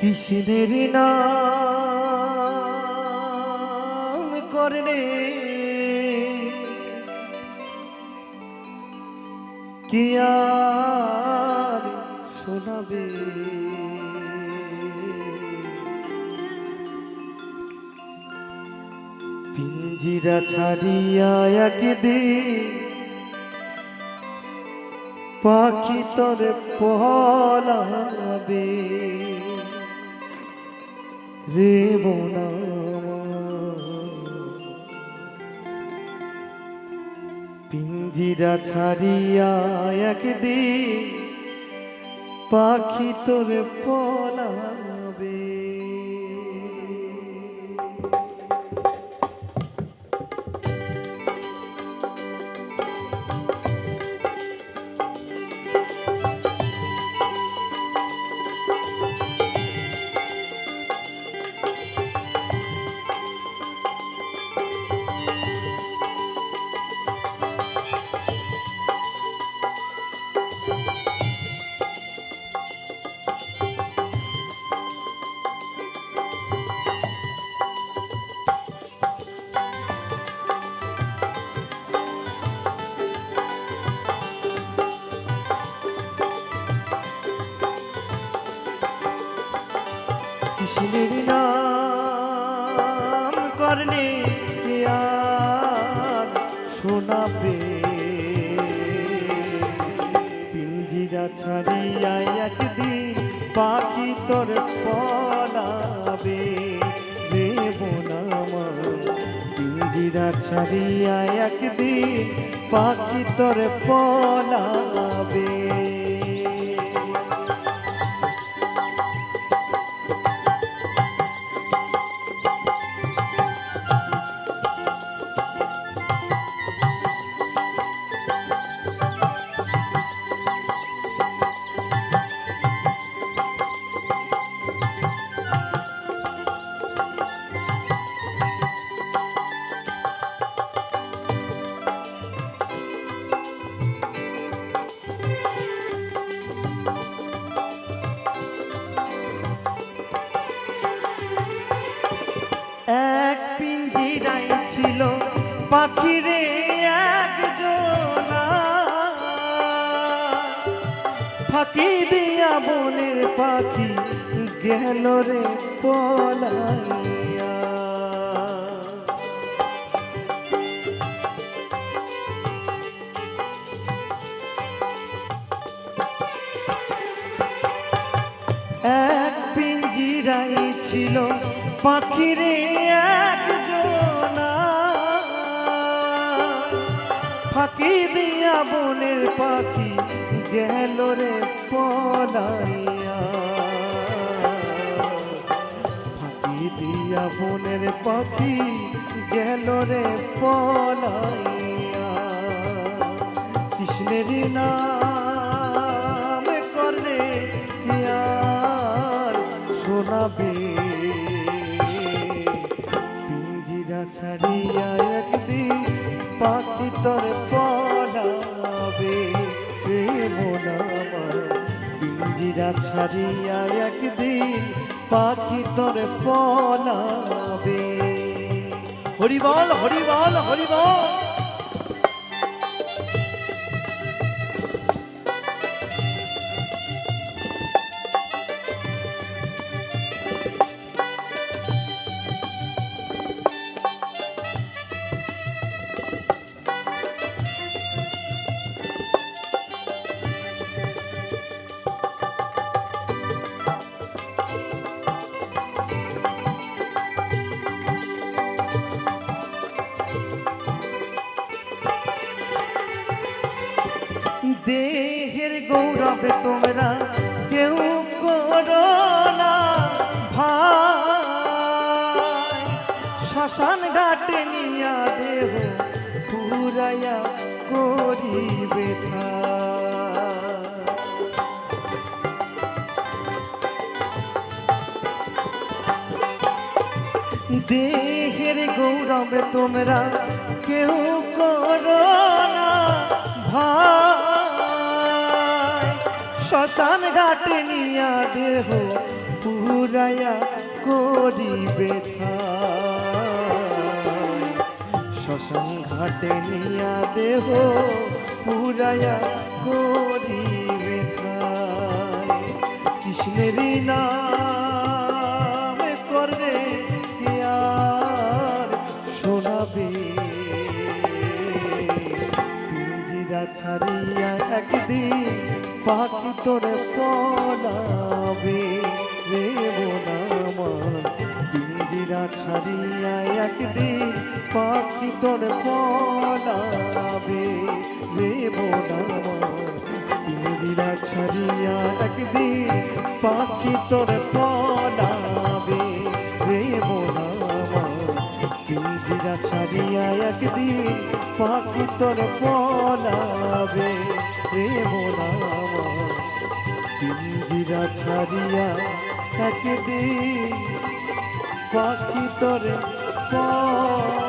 কৃষ্ণের নাম করলে কি আর শোনাবে? পিঞ্জিরা ছাড়িয়া একদিন পাখি তোর পলাবে। রে বোনা পিঞ্জিরা ছাড়িয়া একদিন পাখি তোর পলাবে কৃষ্ণের নাম করলে শোনাবে। পিঞ্জিরা ছাড়িয়া একদিন পাখি তোর পলাবে। রে বোনামা পিঞ্জিরা ছাড়িয়া একদিন পাখি তোর পলাবে। পাখিরে একজনা ফাঁকি দিয়া বনের পাখি গেল রে পলাইয়া। এক পিঞ্জিরাই ছিল পাখিরে একজনা ফাঁকি দিয়া বনের পাখি গেল রে পলাইয়া। ফাঁকি দিয়া বনের পাখি গেল রে পলাইয়া। কৃষ্ণের নাম করলে ইয়ার শোনাবে। পিঞ্জিরা ছাড়িয়া পাখি তোর পড়াবে রে মোনামা পিঞ্জিরা ছাড়িয়া একদিন পাখি তোর পলাবে। হরিবল হরিবল হরিবল। দেহের গৌরবে তোমরা কেউ করো না, ভাই। শ্মশান ঘাটে নিয়া দেহ পুর পুরাইয়া করিবে শ্মশান ঘাটে নিয়া দেহ পুরাইয়া করিবে ছাই কৃষ্ণেরই নাম করবে আর শোনাবে? পিঞ্জিরা ছাড়িয়া একদিন পাখি তোরে পলাবে রে বোনামান পিঞ্জিরা ছাড়িয়া একদিন পাখি তোরে পলাবে। পাখি তোরে পলাবে রে পিঞ্জিরা ছাড়িয়া একদিন পাখি তোর পলাবে রে পিঞ্জিরা ছাড়িয়া একদিন পাখি তোর পলাবে।